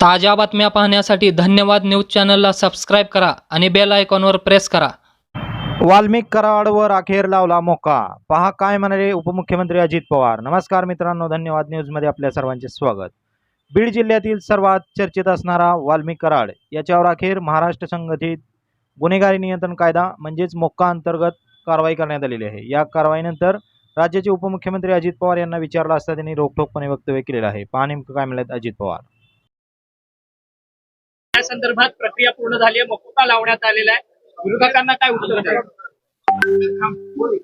ताज्या बातम्या पाहण्यासाठी धन्यवाद न्यूज चॅनलला सबस्क्राईब करा आणि बेल आयकॉनवर प्रेस करा. वाल्मिक कराडवर अखेर लावला मोका. पहा काय म्हणाले उपमुख्यमंत्री अजित पवार. नमस्कार मित्रांनो धन्यवाद न्यूजमध्ये आपल्या सर्वांचे स्वागत. बीड जिल्ह्यातील सर्वात चर्चेत असणारा वाल्मिक कराड याच्यावर अखेर महाराष्ट्र संघटित गुन्हेगारी नियंत्रण कायदा म्हणजेच मोक्का अंतर्गत कारवाई करण्यात आलेली आहे. या कारवाईनंतर राज्याचे उपमुख्यमंत्री अजित पवार यांना विचारलं असता त्यांनी रोखठोकपणे वक्तव्य केलेलं आहे. पहा नेमकं काय म्हणतात अजित पवार. संदर्भात प्रक्रिया पूर्ण झाली आहे मकुका लावण्यात आलेला आहे. विरोधकांना काय उत्तर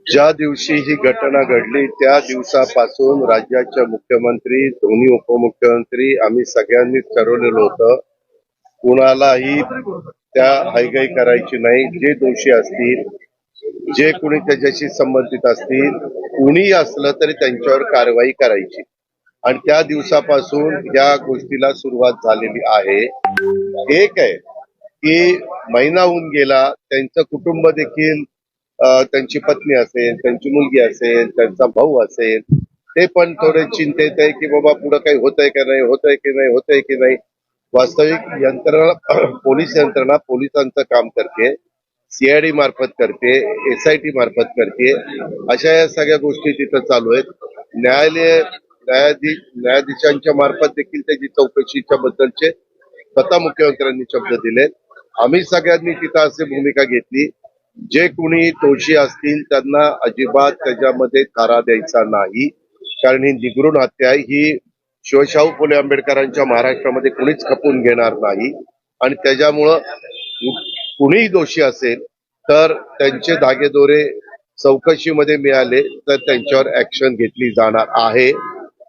ज्या दिवशी ही घटना घडली त्या दिवसापासून राज्याचे मुख्यमंत्री दोन्ही उपमुख्यमंत्री आम्ही सगळ्यांनीच ठरवलेलं होतं कुणालाही त्या हायगाई करायची नाही. जे दोषी असतील जे कोणी त्याच्याशी संबंधित असतील कुणी असलं तरी त्यांच्यावर कारवाई करायची. आणि त्या दिवसापासून या गोष्टीला सुरुवात झालेली आहे. एक आहे की महिना होऊन गेला त्यांचं कुटुंब देखील त्यांची पत्नी असेल त्यांची मुलगी असेल त्यांचा भाऊ असेल ते पण थोडे चिंतेत आहे की बाबा पुढे काही होतंय का नाही होतंय की नाही होतंय की नाही. वास्तविक यंत्रणा पोलीस यंत्रणा पोलिसांचं काम करते सीआयडी मार्फत करते एसआयटी मार्फत करते. अशा या सगळ्या गोष्टी तिथं चालू आहेत. न्यायालय न्यायाधीश न्यायाधीशांच्या मार्फत देखील त्याची चौकशीच्या बद्दलचे स्वतः मुख्यमंत्र्यांनी शब्द दिलेत. आम्ही सगळ्यांनी तिथं अशी भूमिका घेतली. जे कोणी दोषी असतील त्यांना अजिबात त्याच्यामध्ये थारा द्यायचा नाही. कारण ही निगरून हत्या ही शिवशाहू फुले आंबेडकरांच्या महाराष्ट्रामध्ये कुणीच खपून घेणार नाही. आणि त्याच्यामुळं कुणीही दोषी असेल तर त्यांचे धागेदोरे चौकशीमध्ये मिळाले तर त्यांच्यावर ऍक्शन घेतली जाणार आहे.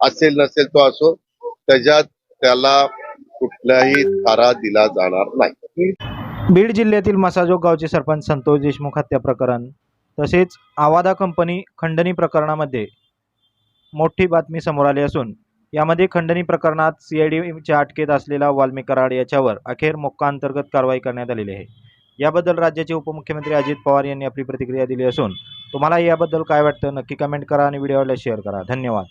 असेल नसेल तो असो त्याच्यात त्याला कुठलाही थारा दिला जाणार नाही. बीड जिल्ह्यातील मसाजोग गावचे सरपंच संतोष देशमुख हत्या प्रकरण तसेच आवादा कंपनी खंडणी प्रकरणामध्ये मोठी बातमी समोर आली असून यामध्ये खंडणी प्रकरणात सीआयडीच्या अटकेत असलेला वाल्मी कराड याच्यावर अखेर मोक्का अंतर्गत कारवाई करण्यात आलेली आहे. याबद्दल राज्याचे उपमुख्यमंत्री अजित पवार यांनी आपली प्रतिक्रिया दिली असून तुम्हाला याबद्दल काय वाटतं नक्की कमेंट करा आणि व्हिडिओला शेअर करा. धन्यवाद.